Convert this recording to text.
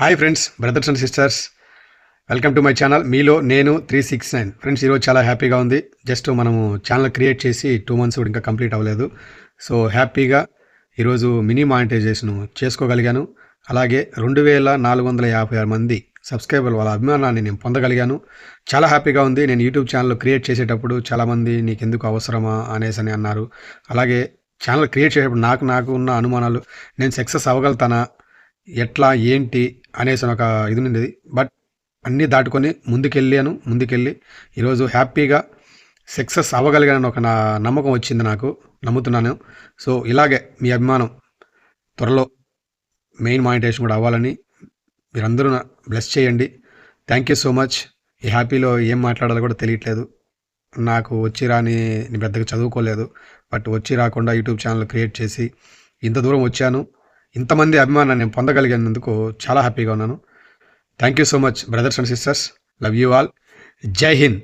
Hi friends brothers and sisters welcome to my channel మీలో నేను three six nine friends ఈరోజు చాలా హ్యాపీగా ఉంది. జస్ట్ మనము ఛానల్ క్రియేట్ చేసి టూ మంత్స్ కూడా ఇంకా కంప్లీట్ అవ్వలేదు. సో హ్యాపీగా ఈరోజు మినీ మానిటైజేషన్ చేసుకోగలిగాను. అలాగే రెండు వేల నాలుగు వందల యాభై ఆరు మంది సబ్స్క్రైబర్ వాళ్ళ అభిమానాన్ని నేను పొందగలిగాను. చాలా హ్యాపీగా ఉంది. నేను యూట్యూబ్ ఛానల్ క్రియేట్ చేసేటప్పుడు చాలామంది నీకు ఎందుకు అవసరమా? అనేసి అని అన్నారు. అలాగే ఛానల్ క్రియేట్ చేసేటప్పుడు నాకు నాకు ఉన్న అనుమానాలు నేను సక్సెస్ అవ్వగలుగుతానా? ఎట్లా ఏంటి అనేసి ఒక ఇది ఉండేది. బట్ అన్నీ దాటుకొని ముందుకెళ్ళాను ముందుకెళ్ళి ఈరోజు హ్యాపీగా సక్సెస్ అవ్వగలిగానని ఒక నా నమ్మకం వచ్చింది నాకు నమ్ముతున్నాను. సో ఇలాగే మీ అభిమానం త్వరలో మెయిన్ మానిటేషన్ కూడా అవ్వాలని మీరందరూ బ్లెస్ చేయండి. Thank you so much. ఈ హ్యాపీలో ఏం మాట్లాడాలో కూడా తెలియట్లేదు. నాకు వచ్చి రాని నేను పెద్దగా చదువుకోలేదు. బట్ వచ్చి రాకుండా యూట్యూబ్ ఛానల్ క్రియేట్ చేసి ఇంత దూరం వచ్చాను. ఇంతమంది అభిమానాన్ని నేను పొందగలిగినందుకు చాలా హ్యాపీగా ఉన్నాను. Thank you so much brothers and sisters love you all Jai Hind